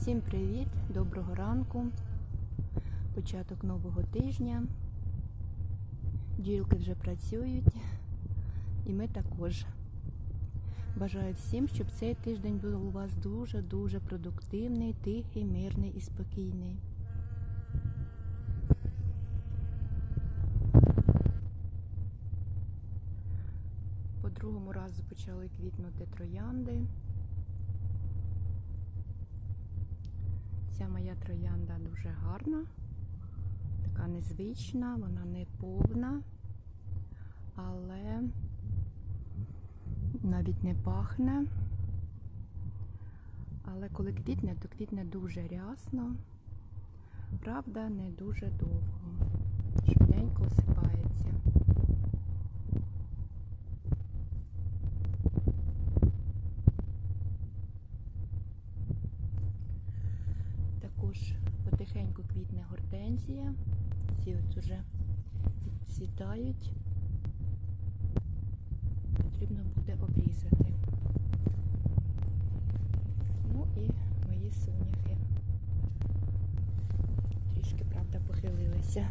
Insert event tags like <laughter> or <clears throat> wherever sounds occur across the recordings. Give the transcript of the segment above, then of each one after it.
Всім привіт, доброго ранку, початок нового тижня. Ділки вже працюють, і ми також. Бажаю всім, щоб цей тиждень був у вас дуже-дуже продуктивний, тихий, мирний і спокійний. По другому разу почали квітнути троянди. Ця моя троянда дуже гарна, така незвична, вона не повна, але навіть не пахне. Але коли квітне, то квітне дуже рясно, правда, не дуже довго. Швиденько осипається. Також потихеньку квітне гортензія. От цвітають. Потрібно буде обрізати. Ну і мої соняхи. Трішки, правда, похилилися.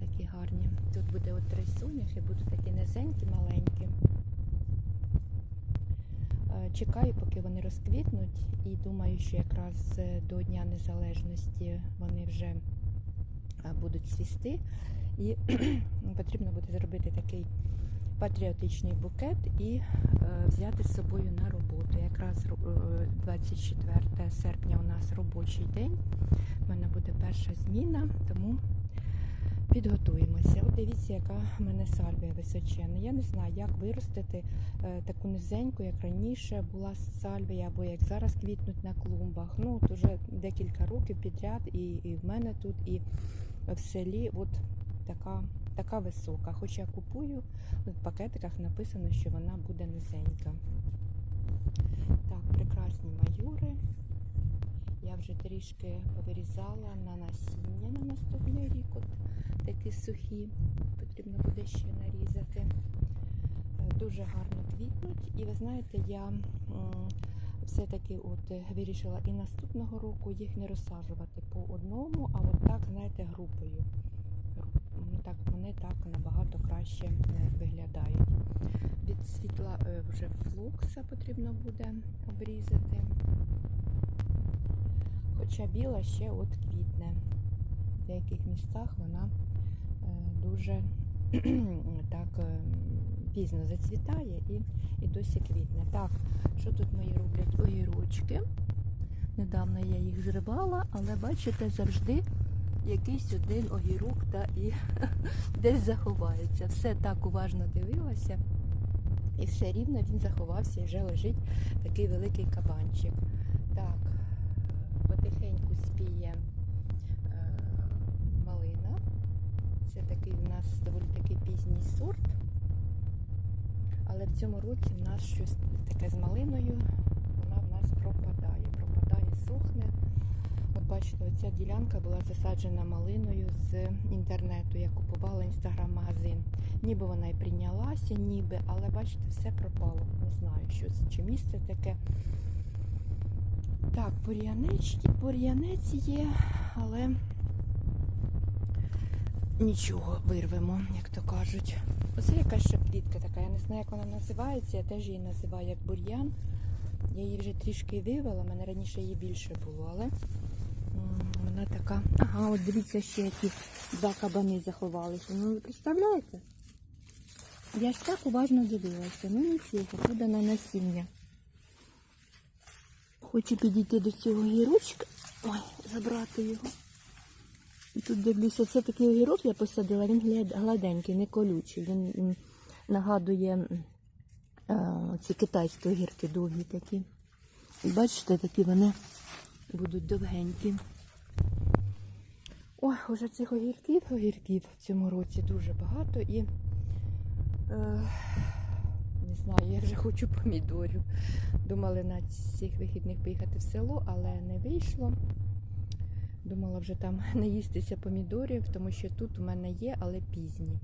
Такі гарні. Тут буде от три соняхи, будуть такі низенькі, маленькі. Е, Чекаю, поки вони розквітнуть, і думаю, що якраз е, до Дня Незалежності вони вже будуть цвісти. І <clears throat> потрібно буде зробити такий патріотичний букет і е, взяти з собою на роботу. Якраз е, 24 серпня у нас робочий день. У мене буде перша зміна, тому підготуємося. От дивіться, яка в мене сальвія височенна. Я не знаю, як виростити е, таку низеньку, як раніше була сальвія, або як зараз квітнуть на клумбах. Ну, от уже декілька років підряд, і, і в мене тут, і в селі от така, така висока. Хоч я купую, в пакетиках написано, що вона буде низенька. Так, прекрасні майори. Я вже трішки повирізала на насіння на наступний рік. От такі сухі. Потрібно буде ще нарізати. Е, Дуже гарно квітнуть. І ви знаєте, я все-таки от е, вирішила і наступного року їх не розсаджувати одному, а от так, знаєте, групою. Так, вони так набагато краще е, виглядають. Від світла е, вже флукса потрібно буде обрізати. Хоча біла ще от квітне. В деяких місцях вона е, дуже <clears throat> так пізно зацвітає і, і досі квітне. Так, що тут мої роблять огірочки? Недавно я їх зривала, але бачите, завжди якийсь один огірок та і <laughs> десь заховається. Все так уважно дивилася. І все рівно він заховався і вже лежить такий великий кабанчик. Так, потихеньку спіє е, малина. Це такий у нас доволі такий пізній сорт. Але в цьому році в нас щось таке з малиною, вона в нас пропадає. Сохне. От бачите, оця ділянка була засаджена малиною з інтернету. Я купувала інстаграм-магазин. Ніби вона і прийнялася, ніби, але бачите, все пропало. Не знаю, що це чи місце таке. Так, бур'янички, бур'янець є, але нічого вирвемо, як то кажуть. Оце якась ще плітка така, я не знаю, як вона називається, я теж її називаю як бур'ян. Я її вже трішки вивела, в мене раніше її більше було, але вона така. Ага, от дивіться, ще які два кабани заховалися. Ну ви представляєте? Я ж так уважно дивилася. Ну нічого, на насіння. Хочу підійти до цього гірочка. Ой, забрати його. І тут дивлюся, це такий огірок я посадила, він гладенький, не колючий. Він нагадує ці китайські огірки довгі такі. І бачите, такі вони будуть довгенькі. Ой, уже цих огірків, огірків в цьому році дуже багато і е, не знаю, я вже хочу помідорів. Думали на цих вихідних поїхати в село, але не вийшло. Думала вже там <laughs> наїстися помідорів, тому що тут у мене є, але пізні.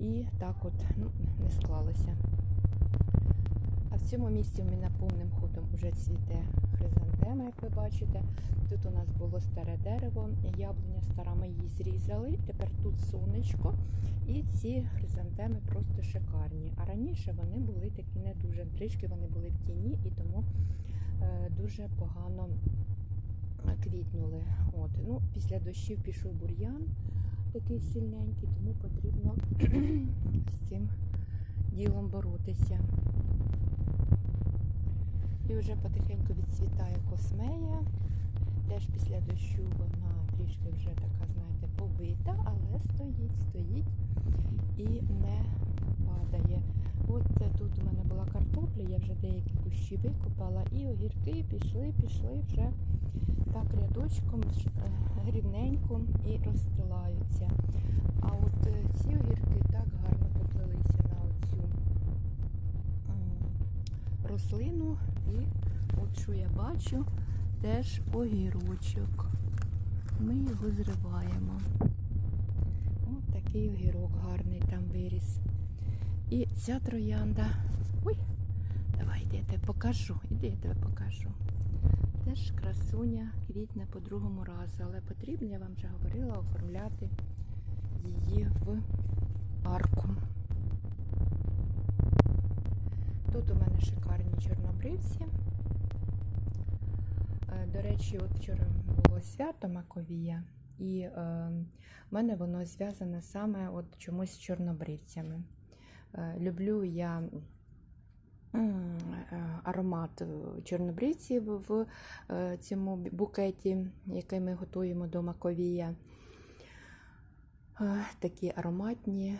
І так от ну, не склалося. А в цьому місці у мене повним ходом вже цвіте хризантема, як ви бачите. Тут у нас було старе дерево, яблуня стара, ми її зрізали. Тепер тут сонечко, і ці хризантеми просто шикарні. А раніше вони були такі не дуже. Трішки вони були в тіні і тому е, дуже погано квітнули. От. Ну, після дощів пішов бур'ян такий сильненький, тому потрібно <clears throat> з цим ділом боротися. І вже потихеньку відцвітає космея. Теж після дощу вона трішки вже така, знаєте, побита, але стоїть, стоїть і не падає. От це тут у мене була картопля, я вже деякі кущі викопала, і огірки пішли, пішли вже так рядочком е, рівненько і розстилаються. А от е, ці огірки так гарно поплелися на оцю рослину. І от що я бачу, теж огірочок. Ми його зриваємо. От такий огірок гарний там виріс. І ця троянда. Ой, давай йди, я тебе покажу. Іди, я тебе покажу. Теж красуня квітне по другому разу, але потрібно, я вам вже говорила, оформляти її в арку. Тут у мене шикарні чорнобривці. Е, До речі, от вчора було свято Маковія, і е, в мене воно зв'язане саме от чомусь з чорнобривцями. Е, люблю я е, аромат чорнобривців в е, цьому букеті, який ми готуємо до Маковія. Такі ароматні,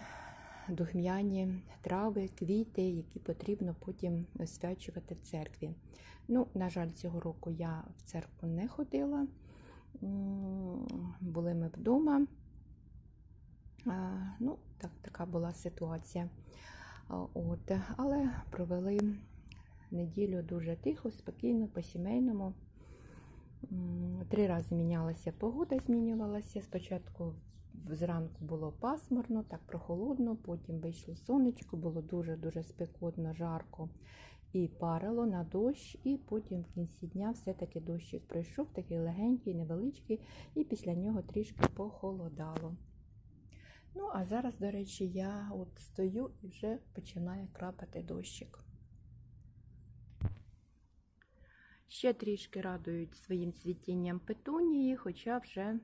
духмяні трави, квіти, які потрібно потім освячувати в церкві. Ну, на жаль, цього року я в церкву не ходила. Були ми вдома. Ну, так, така була ситуація. От, але провели неділю дуже тихо, спокійно, по-сімейному. Три рази мінялася погода, змінювалася. Спочатку зранку було пасмурно, так прохолодно, потім вийшло сонечко, було дуже-дуже спекотно, жарко і парило на дощ, і потім в кінці дня все-таки дощик пройшов, такий легенький, невеличкий, і після нього трішки похолодало. Ну, а зараз, до речі, я от стою і вже починає крапати дощик. Ще трішки радують своїм цвітінням петунії, хоча вже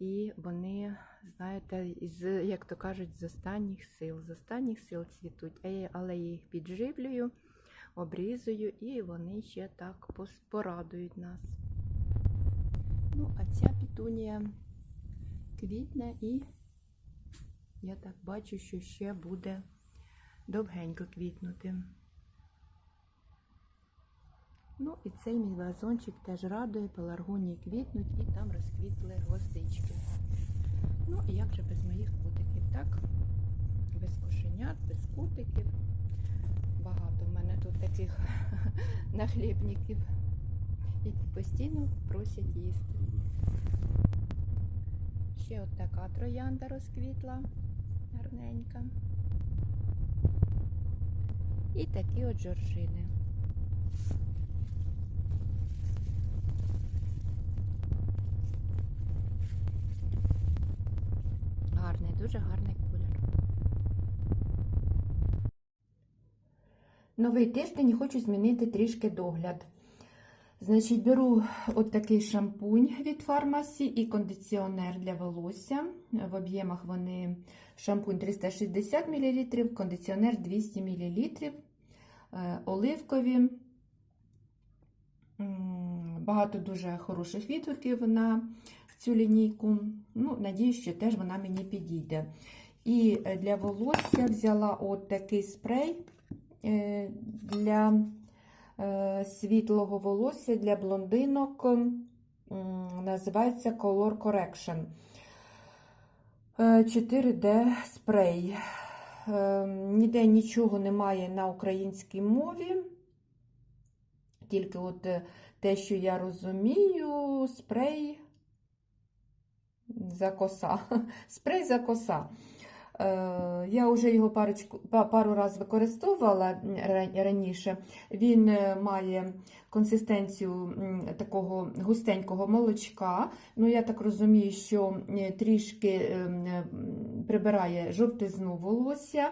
і вони, знаєте, з, як то кажуть, з останніх сил. З останніх сил цвітуть, але я їх підживлюю, обрізую, і вони ще так порадують нас. Ну, а ця петунія квітне і я так бачу, що ще буде довгенько квітнути. Ну і цей мій вазончик теж радує, пеларгонії квітнуть і там розквітли гвоздички. Ну і як же без моїх котиків, так? Без кошенят, без котиків. Багато в мене тут таких <laughs> нахлібників, які постійно просять їсти. Ще от така троянда розквітла, гарненька. І такі от жоржини. Гарний, дуже гарний колір. Новий тиждень хочу змінити трішки догляд. Значить, беру от такий шампунь від фармасі і кондиціонер для волосся. В об'ємах вони шампунь 360 мл, кондиціонер 200 мл, е, оливкові. Багато дуже хороших відгуків на цю лінійку. Ну, надіюсь, що теж вона мені підійде. І е, для волосся взяла от такий спрей е, для е, світлого волосся для блондинок. Називається Color Correction. Е, 4D спрей. Ніде нічого немає на українській мові. Тільки от те, що я розумію, спрей за коса. <laughs> Спрей за коса. Е, Я вже його парочку, пару разів використовувала раніше. Він е, має консистенцію такого густенького молочка. Ну, я так розумію, що е, трішки прибирає жовтизну волосся,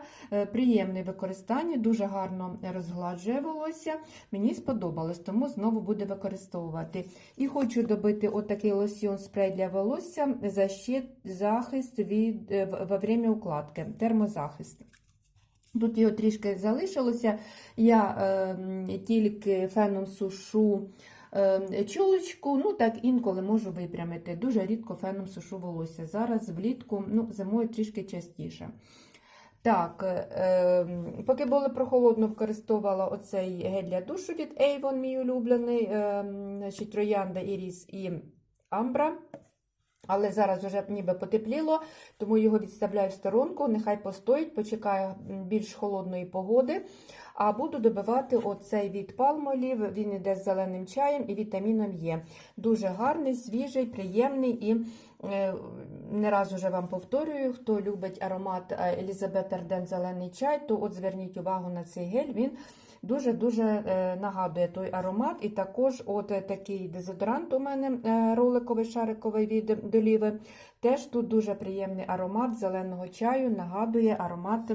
приємне використання, дуже гарно розгладжує волосся. Мені сподобалось, тому знову буду використовувати. І хочу добити отакий лосьйон спрей для волосся защит, захист від, во время укладки, термозахист. Тут його трішки залишилося. Я е, тільки феном сушу е, чолочку, ну так інколи можу випрямити. Дуже рідко феном сушу волосся. Зараз влітку, ну, зимою трішки частіше. Так, е, поки було прохолодно, використовувала оцей гель для душу від Avon, мій улюблений, е, Троянда, Іріс і Амбра. Але зараз вже ніби потепліло, тому його відставляю в сторонку, нехай постоїть, почекаю більш холодної погоди. А буду добивати оцей від палмолів, він іде з зеленим чаєм і вітаміном Є. Дуже гарний, свіжий, приємний і е, не раз уже вам повторюю, хто любить аромат е, Елізабет Арден зелений чай, то от зверніть увагу на цей гель. Він дуже-дуже е, нагадує той аромат. І також от е, такий дезодорант у мене е, роликовий шариковий від доліви. Теж тут дуже приємний аромат зеленого чаю, нагадує аромат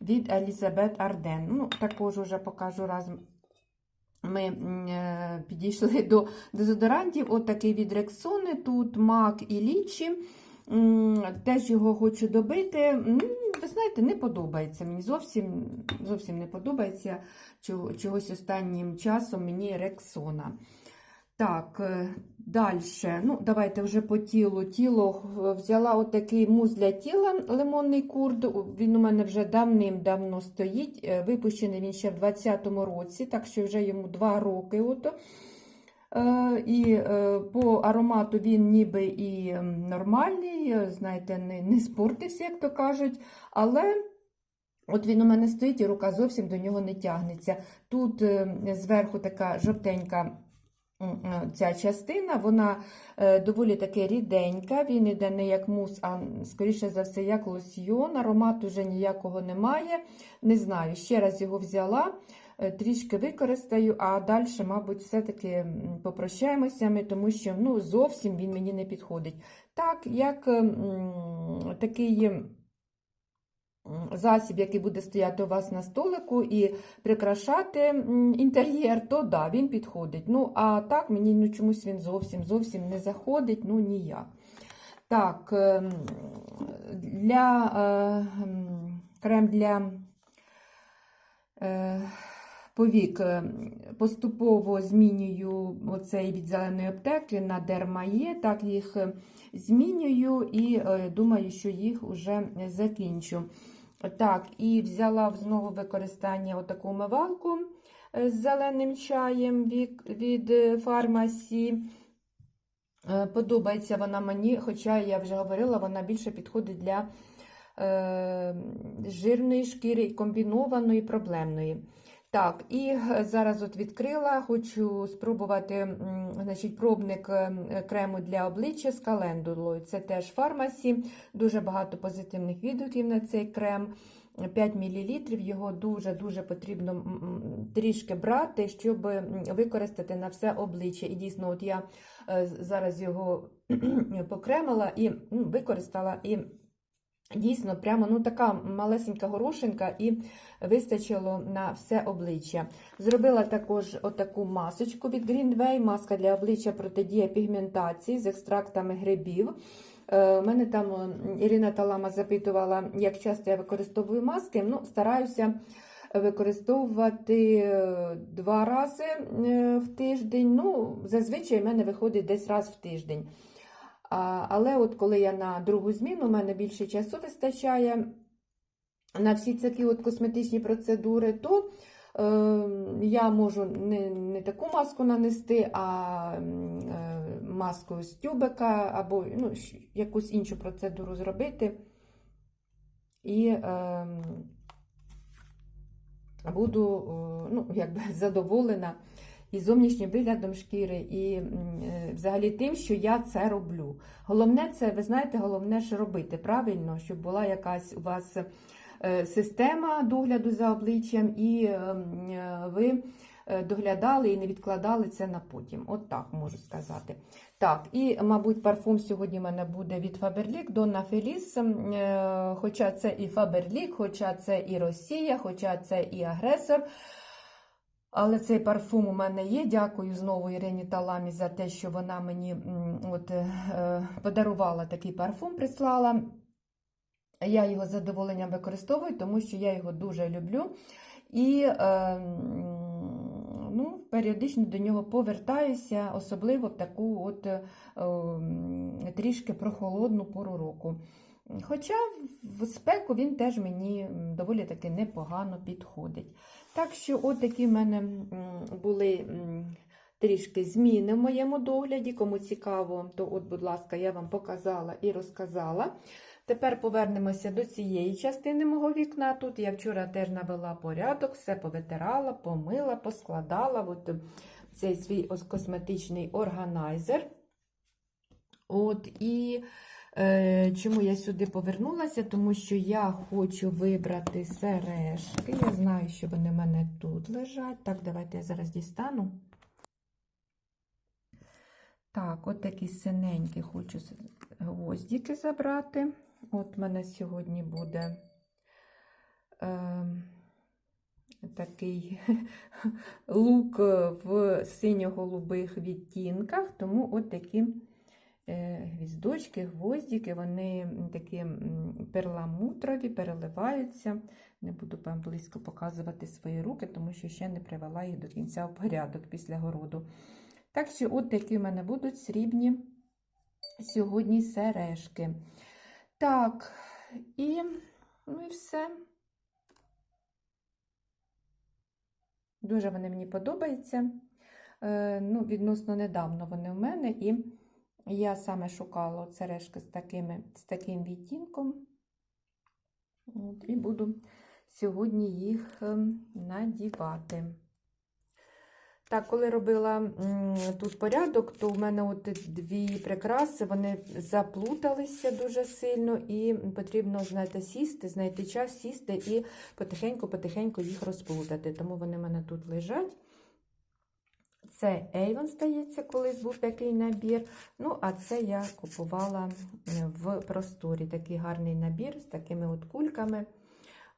від Елізабет Арден. Ну, також уже покажу разом. Ми підійшли до дезодорантів. От такий від Рексони, тут мак і лічі. Теж його хочу добити. Ви знаєте, не подобається. Мені зовсім зовсім не подобається чогось останнім часом мені Рексона. Так, далі. Ну, давайте вже по тілу. Тіло е, взяла отакий мус для тіла, лимонний курд. Він у мене вже давним-давно стоїть. Е, Випущений він ще в 2020 році, так що вже йому 2 роки. От. Е, І е, по аромату він ніби і нормальний, е, знаєте, не, не спортився, як то кажуть. Але от він у мене стоїть і рука зовсім до нього не тягнеться. Тут зверху така жовтенька ця частина, вона доволі таки ріденька, він іде не як мус, а скоріше за все, як лосьйон. Аромату вже ніякого немає. Не знаю, ще раз його взяла, трішки використаю, а далі, мабуть, все-таки попрощаємося, ми, тому що ну, зовсім він мені не підходить. Так, як такий. Засіб, який буде стояти у вас на столику і прикрашати інтер'єр, то да, він підходить. Ну, а так мені ну, чомусь він зовсім зовсім не заходить, ну ніяк. Так, ем, для е, крем для е, повік е, поступово змінюю оцей від зеленої аптеки на дермає, так їх е, змінюю і е, думаю, що їх вже закінчу. Так, і взяла знову використання отаку умивалку з зеленим чаєм від, фармасі. Подобається вона мені, хоча я вже говорила, вона більше підходить для жирної шкіри, комбінованої, проблемної. Так, і е, зараз от відкрила, хочу спробувати значить, пробник е, крему для обличчя з календулою. Це теж фармасі, дуже багато позитивних відгуків на цей крем. 5 мл, його дуже-дуже потрібно трішки брати, щоб використати на все обличчя. І дійсно, от я е, зараз його <clears throat> покремила і використала. І Дійсно, прямо ну така малесенька горошинка і вистачило на все обличчя. Зробила також отаку масочку від Greenway, маска для обличчя протидія пігментації з екстрактами грибів. Е, У мене там Ірина Талама запитувала, як часто я використовую маски. Ну, стараюся використовувати е, два рази е, в тиждень. Ну, зазвичай в мене виходить десь раз в тиждень. Але от коли я на другу зміну, у мене більше часу вистачає на всі такі от косметичні процедури, то е, я можу не, не таку маску нанести, а е, маску з тюбика або ну, якусь іншу процедуру зробити. І е, буду ну, якби <laughs> задоволена і зовнішнім виглядом шкіри, і е, взагалі тим, що я це роблю. Головне, це, ви знаєте, головне ж робити правильно, щоб була якась у вас е, система догляду за обличчям, і е, м, е, ви доглядали і не відкладали це на потім. От так можу сказати. Так, і, мабуть, парфум сьогодні в мене буде від Faberlic Donna. Е, Хоча це і Faberlic, хоча це і Росія, хоча це і агресор. Але цей парфум у мене є. Дякую знову Ірині Таламі за те, що вона мені от, е, подарувала такий парфум, прислала. Я його з задоволенням використовую, тому що я його дуже люблю. І е, ну, періодично до нього повертаюся, особливо в таку от, е, трішки прохолодну пору року. Хоча в спеку він теж мені доволі таки непогано підходить. Так що, от такі в мене були трішки зміни в моєму догляді. Кому цікаво, то, от, будь ласка, я вам показала і розказала. Тепер повернемося до цієї частини мого вікна. Тут я вчора теж навела порядок, все повитирала, помила, поскладала от цей свій косметичний органайзер. От, і чому я сюди повернулася? Тому що я хочу вибрати сережки. Я знаю, що вони в мене тут лежать. Так, давайте я зараз дістану. Так, от такі синенькі хочу гвоздики забрати. От в мене сьогодні буде е, такий <laughs> лук в синьо-голубих відтінках, тому от такі е, гвіздочки, гвоздики, вони такі перламутрові, переливаються. Не буду вам близько показувати свої руки, тому що ще не привела їх до кінця в порядок після городу. Так що, от такі в мене будуть срібні сьогодні сережки. Так, і, ну і все. Дуже вони мені подобаються. Е, ну, відносно недавно вони в мене, і я саме шукала от сережки з, такими, з таким відтінком. От, і буду сьогодні їх ем, надівати. Так, коли робила тут порядок, то в мене от дві прикраси, вони заплуталися дуже сильно, і потрібно, знаєте, сісти, знайти час, сісти і потихеньку-потихеньку їх розплутати. Тому вони в мене тут лежать. Це Avon, здається, колись був такий набір. Ну, а це я купувала в просторі. Такий гарний набір з такими от кульками.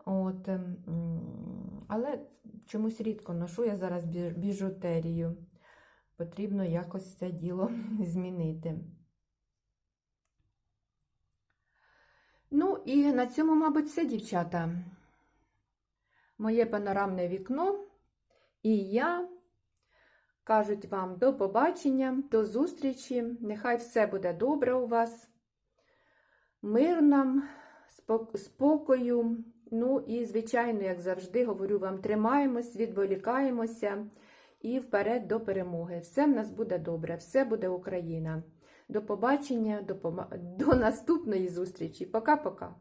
От, ем, але чомусь рідко ношу я зараз біжутерію. Потрібно якось це діло <laughs> змінити. Ну, і на цьому, мабуть, все, дівчата. Моє панорамне вікно. І я кажуть вам до побачення, до зустрічі. Нехай все буде добре у вас. Мир нам, спокою. Ну і, звичайно, як завжди, говорю вам, тримаємось, відволікаємося і вперед до перемоги. Все в нас буде добре, все буде Україна. До побачення, до, до наступної зустрічі. Пока-пока.